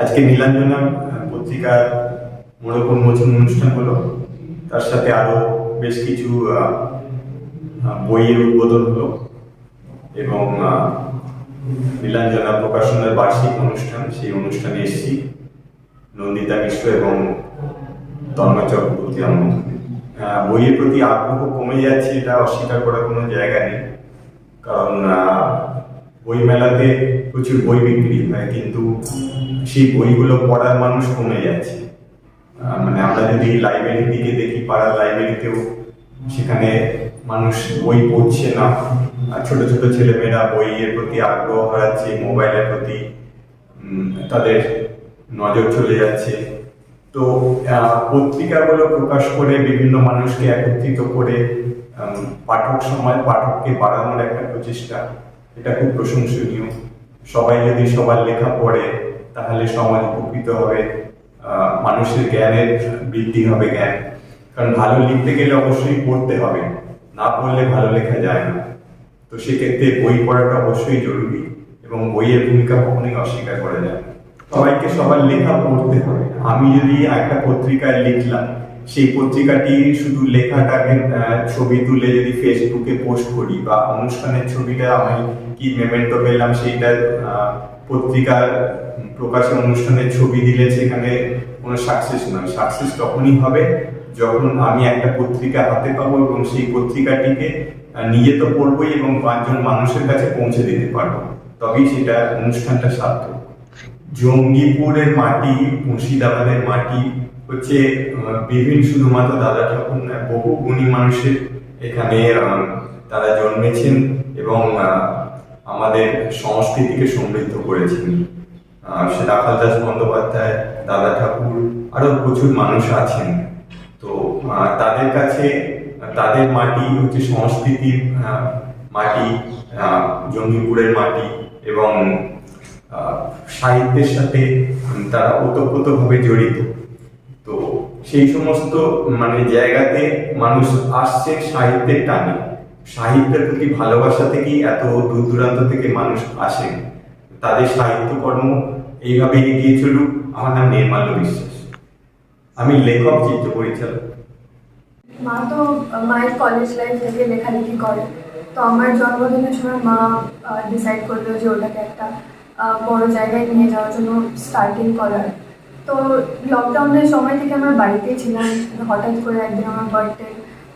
আজকে নীলাঞ্জনা পত্রিকার মোড়ক উন্মোচন অনুষ্ঠান হলো। তার সাথে আরও বেশ কিছু বইয়ের উদ্বোধন হলো এবং নীলাঞ্জনা প্রকাশনের বার্ষিক অনুষ্ঠান, সেই অনুষ্ঠানে এসেছি নন্দিতা মিশ্র এবং তন্ময় চক্রবর্তী বইয়ের প্রতি আগ্রহ কমে যাচ্ছে, এটা অস্বীকার করার কোনো জায়গা নেই। কারণ বই মেলাতে প্রচুর বই বিক্রি হয়, কিন্তু সেই বইগুলো পড়ার মানুষ কমে যাচ্ছে। মানে আমরা যদি লাইব্রেরির দিকে দেখি, পাড়ার লাইব্রেরিতেও সেখানে মানুষ বই পড়ছে না। ছোট ছোট ছেলেমেয়েরা বইয়ের প্রতি আগ্রহ হারাচ্ছে মোবাইলের প্রতি তাদের নজর চলে যাচ্ছে। তো পত্রিকাগুলো প্রকাশ করে বিভিন্ন মানুষকে একত্রিত করে পাঠক সমাজ, পাঠককে বাড়ানোর একটা প্রচেষ্টা এটা খুব প্রশংসনীয়। সবাই যদি সবার লেখা পড়ে, তাহলে সমাজ উপকৃত হবে। মানুষের জ্ঞানের বৃদ্ধি হবে জ্ঞান। কারণ ভালো লিখতে গেলে অবশ্যই পড়তে হবে। না পড়লে ভালো লেখা যায় না। তো সেক্ষেত্রে বই পড়াটা অবশ্যই জরুরি এবং বইয়ের ভূমিকা কখনোই অস্বীকার করা যায় সবাইকে সবার লেখা পড়তে হবে। আমি যদি একটা পত্রিকায় লিখলাম সেই পত্রিকাটি শুধু লেখাটাকে ছবি তুলে যদি ফেসবুকে পোস্ট করি বা অনুষ্ঠানের ছবিটা আমি কি মেমেন্টো পেলাম সেইটা পত্রিকার প্রকাশে অনুষ্ঠানের ছবি দিলে সেখানে কোনো সাকসেস নয়। সাকসেস তখনই হবে যখন আমি একটা পত্রিকা হাতে পাবো এবং সেই পত্রিকাটিকে নিজে তো পড়বোই এবং পাঁচজন মানুষের কাছে পৌঁছে দিতে পারব। তবেই সেটা অনুষ্ঠানটা সার্থক। জঙ্গিপুরের মাটি, মুর্শিদাবাদের মাটি হচ্ছে বিভিন্ন শুধুমাত্র দাদা ঠাকুর নয়, বহু গুণী মানুষের এখানে তারা জন্মেছেন এবং আমাদের সংস্কৃতিকে সমৃদ্ধ করেছেন। সে রাখাল দাস বন্দ্যোপাধ্যায়, দাদা ঠাকুর, আরও প্রচুর মানুষ আছেন। তো তাদের কাছে, তাদের মাটি হচ্ছে সংস্কৃতির মাটি জঙ্গিপুরের মাটি এবং সাহিত্যের সাথে তারা ওতপ্রোতভাবে জড়িত। তো সেই সমস্ত মানে জায়গাতে মানুষ আসছে সাহিত্যের টানে। সাহিত্যের প্রতি ভালোবাসা থেকেই এত দূর দূরান্ত থেকে মানুষ আসেন। তাদের সাহিত্যকর্ম এইভাবে এগিয়ে চলুক, আমার নাম নির্মাল্য বিশ্বাস। আমি লেখক, চিত্র পরিচালক। মা তো মায়ের কলেজ লাইফ থেকে লেখালেখি করে। তো আমার জন্মদিনের সময় মা ডিসাইড করল যে ওটাকে একটা বড় জায়গায় নিয়ে যাওয়ার জন্য স্টার্টিং করার। তো লকডাউনের সময় থেকে আমরা বাড়িতেই ছিলাম। হঠাৎ করে একদিন আমার বার্থডে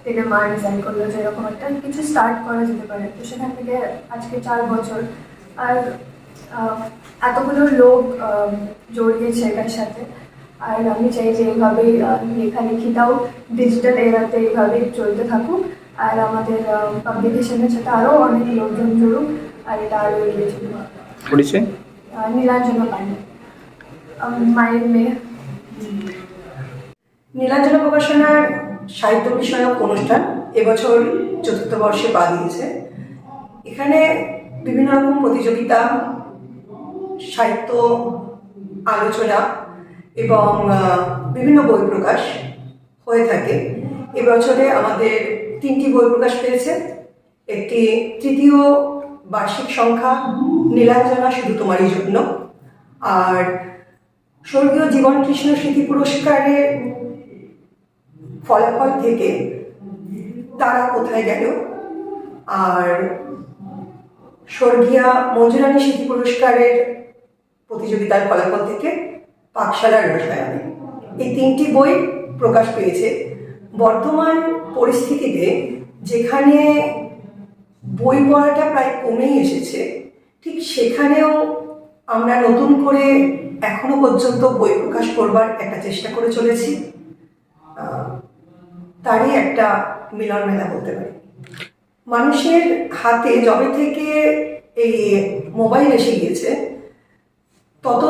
থেকে মা ডিসাইড করল যে এরকম একটা কিছু স্টার্ট করা যেতে পারে। তো সেখান থেকে আজকে চার বছর। আর এতগুলো লোক জড়িয়েছে এটার সাথে। আর আমি চাই যে এইভাবেই লেখালেখিটাও ডিজিটাল এরাতে এইভাবেই চলতে থাকুক। আর আমাদের পাবলিকেশনের সাথে আরও অনেক লোকজন জুড়ুক। আর এটা আরও এগিয়ে পরিচয় নীলাঞ্জনা পান্ডে মেয়ে। নীলাঞ্জনা প্রকাশনার সাহিত্য বিষয়ক অনুষ্ঠান এবছর চতুর্থ বর্ষে পা দিয়েছে। এখানে বিভিন্ন রকম প্রতিযোগিতা, সাহিত্য আলোচনা এবং বিভিন্ন বই প্রকাশ হয়ে থাকে। এবছরে আমাদের তিনটি বই প্রকাশ পেয়েছে। একটি তৃতীয় বার্ষিক সংখ্যা নীলাঞ্জনা শুধু তোমারই জন্য। আর স্বর্গীয় জীবন কৃষ্ণ স্মৃতি পুরস্কারের ফলাফল থেকে তারা কোথায় গেল? আর স্বর্গীয়া মঞ্জুরানী স্মৃতি পুরস্কারের প্রতিযোগিতার ফলাফল থেকে পাকশালার রসায়নে। এই তিনটি বই প্রকাশ পেয়েছে। বর্তমান পরিস্থিতিতে যেখানে বই পড়াটা প্রায় কমেই এসেছে। ঠিক সেখানেও আমরা নতুন করে এখনও পর্যন্ত বই প্রকাশ করবার একটা চেষ্টা করে চলেছি। তারই একটা মিলন মেলা বলতে পারি। মানুষের হাতে যবে থেকে এই মোবাইল এসে গিয়েছে, তত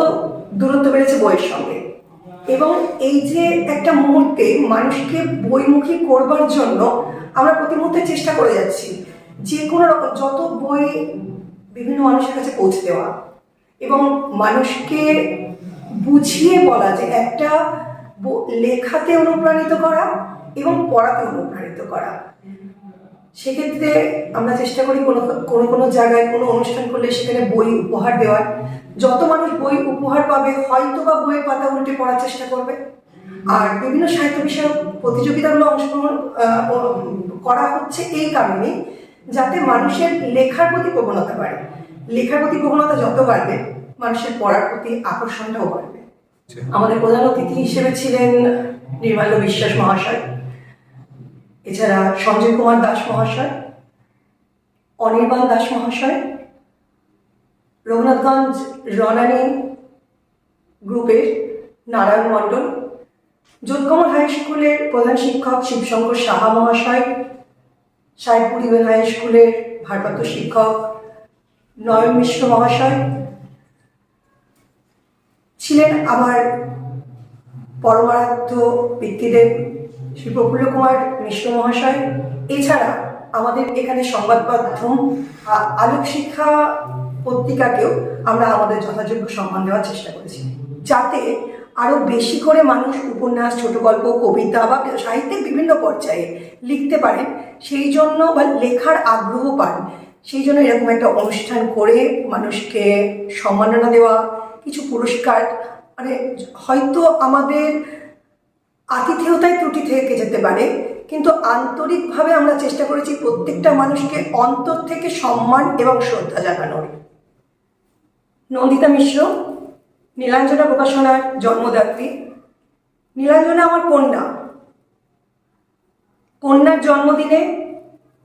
দূরত্ব বেড়েছে বইয়ের সঙ্গে। এবং এই যে একটা মুহূর্তে মানুষকে বইমুখী করবার জন্য আমরা প্রতি মুহূর্তে চেষ্টা করে যাচ্ছি। যে কোনো রকম যত বই বিভিন্ন মানুষের কাছে পৌঁছে দেওয়া এবং মানুষকে বুঝিয়ে বলা যে একটা লেখাতে অনুপ্রাণিত করা এবং পড়াতে অনুপ্রাণিত করা। সেক্ষেত্রে আমরা চেষ্টা করি কোনো কোনো কোনো জায়গায় কোনো অনুষ্ঠান করলে সেখানে বই উপহার দেওয়ার। যত মানুষ বই উপহার পাবে, হয়তো বা বইয়ের পাতা উল্টে পড়ার চেষ্টা করবে। আর বিভিন্ন সাহিত্য বিষয়ক প্রতিযোগিতাগুলো অংশগ্রহণ করা হচ্ছে এই কারণে যাতে মানুষের লেখার প্রতি প্রবণতা বাড়ে। লেখার প্রতি প্রবণতা যত বাড়বে মানুষের পড়ার প্রতি আকর্ষণটাও বাড়বে। আমাদের প্রধান অতিথি হিসেবে ছিলেন নির্মাল্য বিশ্বাস মহাশয় এছাড়া সঞ্জয় কুমার দাস মহাশয় অনির্বাণ দাস মহাশয় রঘুনাথগঞ্জ রনানী গ্রুপের নারায়ণ মণ্ডল যোধকমল হাই স্কুলের প্রধান শিক্ষক শিবশঙ্কর সাহা মহাশয় সাহেবপুর হাই স্কুলের ভারপ্রাপ্ত শিক্ষক নয়ন মিশ্র মহাশয় ছিলেন আমার পরমারাধ্য ব্যক্তিদেব শ্রী প্রফুল্ল কুমার মিশ্র মহাশয়। এছাড়া আমাদের এখানে সংবাদ মাধ্যম আলোক শিক্ষা পত্রিকাকেও আমরা আমাদের যথাযোগ্য সম্মান দেওয়ার চেষ্টা করেছি। যাতে আরও বেশি করে মানুষ উপন্যাস, ছোট গল্প, কবিতা বা সাহিত্যের বিভিন্ন পর্যায়ে লিখতে পারেন। সেই জন্য বা লেখার আগ্রহ পান। সেই জন্য এরকম একটা অনুষ্ঠান করে মানুষকে সম্মাননা দেওয়া, কিছু পুরস্কার। মানে হয়তো আমাদের আতিথেয়তায় ত্রুটি থেকে যেতে পারে, কিন্তু আন্তরিকভাবে আমরা চেষ্টা করেছি প্রত্যেকটা মানুষকে অন্তর থেকে সম্মান এবং শ্রদ্ধা জানানোর। নন্দিতা মিশ্র নীলাঞ্জনা প্রকাশনার জন্মদাত্রী। নীলাঞ্জনা আমার কন্যা। কন্যার জন্মদিনে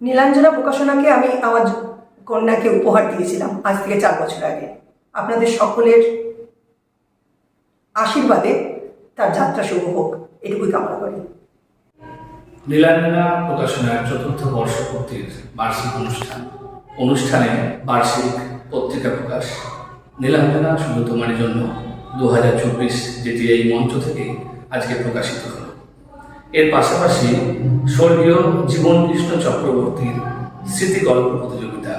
নীলাঞ্জনা প্রকাশনাকে আমি আমার কন্যাকে উপহার দিয়েছিলাম আজ থেকে চার বছর আগে। আপনাদের সকলের আশীর্বাদে তার যাত্রা শুভ হোক। এটুকুই কামনা করি। নীলাঞ্জনা প্রকাশনার চতুর্থ বর্ষপূর্তির বার্ষিক অনুষ্ঠান। অনুষ্ঠানে বার্ষিক পত্রিকা প্রকাশ নীলাঞ্জনা শুধু তোমার জন্য দু হাজার চব্বিশ যেটি এই মঞ্চ থেকে আজকে প্রকাশিত হলো। এর পাশাপাশি স্বর্গীয় জীবন কৃষ্ণ চক্রবর্তীর স্মৃতি গল্প প্রতিযোগিতা,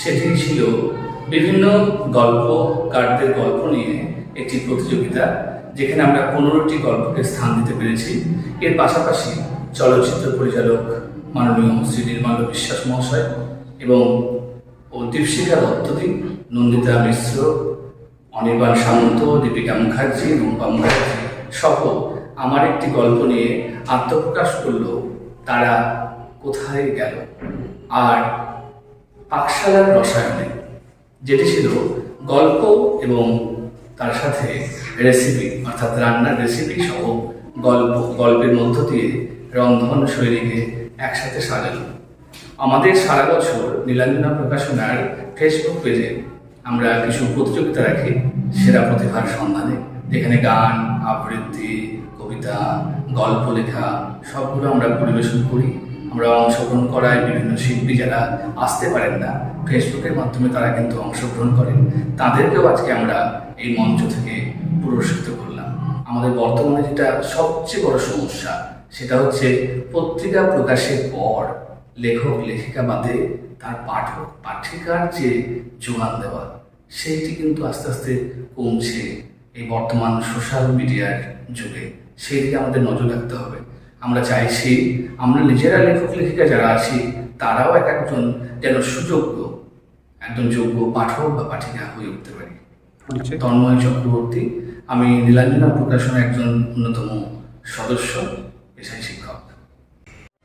সেটি ছিল বিভিন্ন গল্প গল্পকারদের গল্প নিয়ে একটি প্রতিযোগিতা, যেখানে আমরা পনেরোটি গল্পকে স্থান দিতে পেরেছি। এর পাশাপাশি চলচ্চিত্র পরিচালক মাননীয় শ্রী নির্মাল্য বিশ্বাস মহাশয় এবং ও দীপশিখা দত্তদী নন্দিতা মিশ্র, অনির্বাণ সামন্ত, দীপিকা মুখার্জি, রূপা মুখার্জি, সহ আমার একটি গল্প নিয়ে আত্মপ্রকাশ করল তারা কোথায় গেল। আর পাকশালার রসায়নে, যেটি ছিল গল্প এবং তার সাথে রেসিপি অর্থাৎ রান্নার রেসিপি সহ গল্প, গল্পের মধ্য দিয়ে রন্ধন শৈলীকে একসাথে সাজানো আমাদের সারা বছর নীলাঞ্জনা প্রকাশনার ফেসবুক পেজে আমরা কিছু প্রতিযোগিতা রাখি, সেরা প্রতিভার সন্ধানে। যেখানে গান, আবৃত্তি, কবিতা, গল্প লেখা, সবগুলো আমরা পরিবেশন করি। আমরা অংশগ্রহণ করায় বিভিন্ন শিল্পী যারা আসতে পারেন না ফেসবুকের মাধ্যমে তারা কিন্তু অংশগ্রহণ করেন। তাদেরকেও আজকে আমরা এই মঞ্চ থেকে পুরস্কৃত করলাম। আমাদের বর্তমানে যেটা সবচেয়ে বড় সমস্যা, সেটা হচ্ছে পত্রিকা প্রকাশের পর লেখক লেখিকা বাদে তার পাঠক পাঠিকার যে যোগান দেওয়া সেইটি কিন্তু আস্তে আস্তে কমছে এই বর্তমান সোশ্যাল মিডিয়ার যুগে। সেই দিকে আমাদের নজর রাখতে হবে। আমরা চাইছি আমরা নিজেরা লেখক লেখিকা যারা আছি তারাও এক একজন যেন সুযোগ্য একজন যোগ্য পাঠক বা পাঠিকা হয়ে উঠতে পারি। তন্ময় চক্রবর্তী আমি নীলাঞ্জনা প্রকাশনের একজন অন্যতম সদস্য পেশায় শিক্ষক।